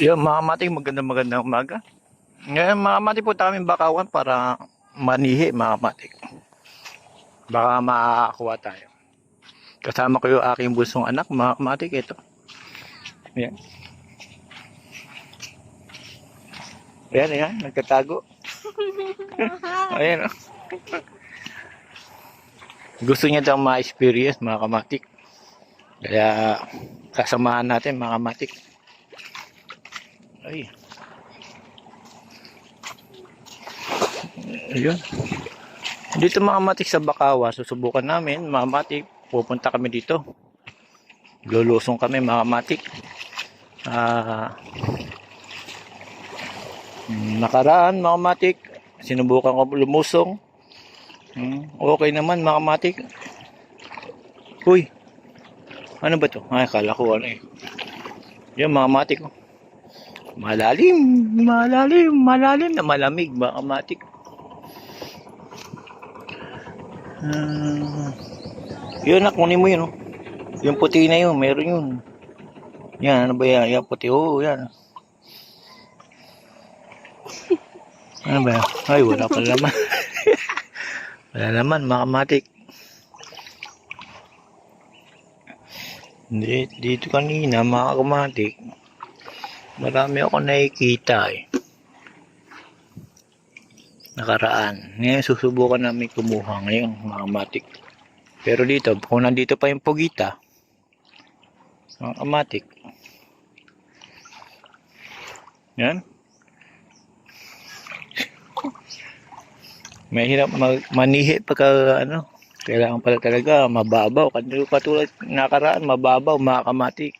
Yan, mga mati, magandang magandang umaga. Ngayon, mga mati po kami bakawan para manihi, mga mati. Baka makakakuha tayo. Kasama ko yung aking busong anak, mga mati, ito. Yan. Ayan, ayan, nagtatago. ayan, oh. Gusto niya daw ma-experience, mga kamatik. Kaya, kasamahan natin, mga kamatik. Ay. Ayun. Dito mga matik sa Bakawa, susubukan namin, mga matik, pupunta kami dito. Lulusong kami mga matik. Ah, nakaraan mga matik, sinubukan ko lumusong. Hmm, okay naman mga matik. Uy, ano ba to? Ay, kala ko ano eh. Yan mga matik. oh. Malalim, malalim, malalim na malamig, mga matik. Ah, yun na, kunin mo yun. Oh. Yung puti na yun, meron yun. Yan, ano ba yan? Yan, puti. Oo, yan. Ano ba yan? Ay, wala pa naman. wala naman, mga matik. Dito, dito kanina, mga kamatik. Marami ako nakikita eh. Nakaraan. Ngayon susubukan namin kumuha ngayon mga matik. Pero dito, kung nandito pa yung pugita, mga matik. Yan. Mahirap mag manihi pagka ano, kailangan pala talaga mababaw. Katulad nakaraan, mababaw, mga kamatik.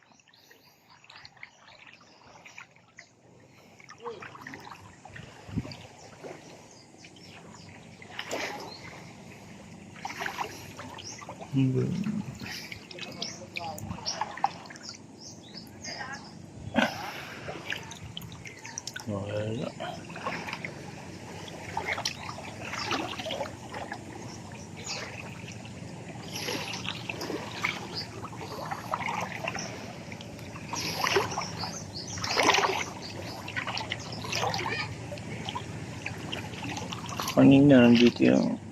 Wala. Kanina nandito yung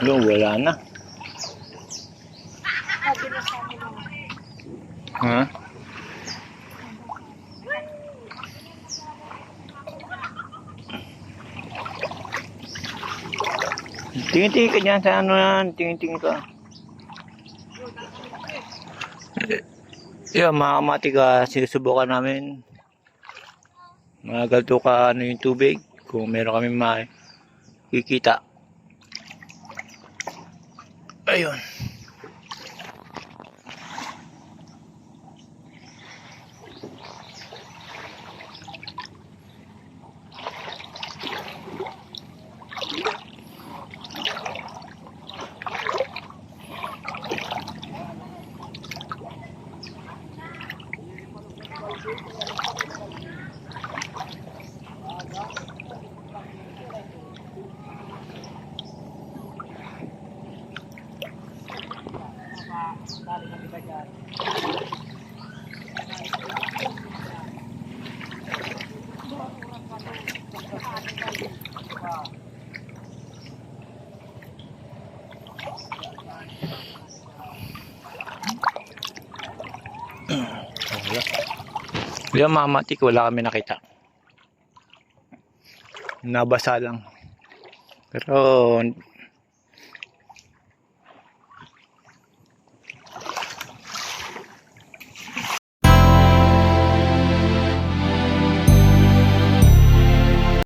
Ano, wala na. Ha? Tingin-tingin ka dyan sa ano yan. Tingin-tingin ka. Yeah, mga kamatik ah, sinusubukan namin. Mga ka ano yung tubig. Kung meron kami makikita. Ayun. Wala. Yung mga matik, wala kami nakita. Nabasa lang. Pero